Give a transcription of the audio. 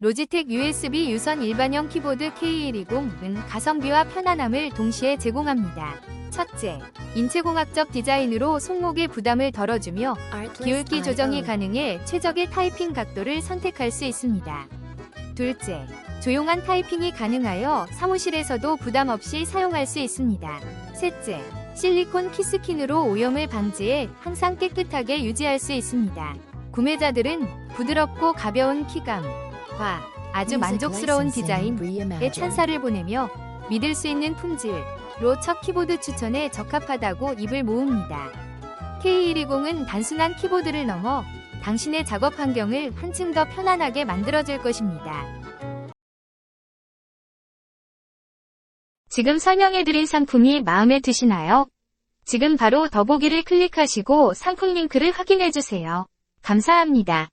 로지텍 USB 유선 일반형 키보드 K120은 가성비와 편안함을 동시에 제공합니다. 첫째, 인체공학적 디자인으로 손목의 부담을 덜어주며 기울기 조정이 가능해 최적의 타이핑 각도를 선택할 수 있습니다. 둘째, 조용한 타이핑이 가능하여 사무실에서도 부담 없이 사용할 수 있습니다. 셋째, 실리콘 키스킨으로 오염을 방지해 항상 깨끗하게 유지할 수 있습니다. 구매자들은 부드럽고 가벼운 키감 과 아주 만족스러운 디자인에 찬사를 보내며 믿을 수 있는 품질로 첫 키보드 추천에 적합하다고 입을 모읍니다. K120은 단순한 키보드를 넘어 당신의 작업 환경을 한층 더 편안하게 만들어줄 것입니다. 지금 설명해드린 상품이 마음에 드시나요? 지금 바로 더보기를 클릭하시고 상품 링크를 확인해주세요. 감사합니다.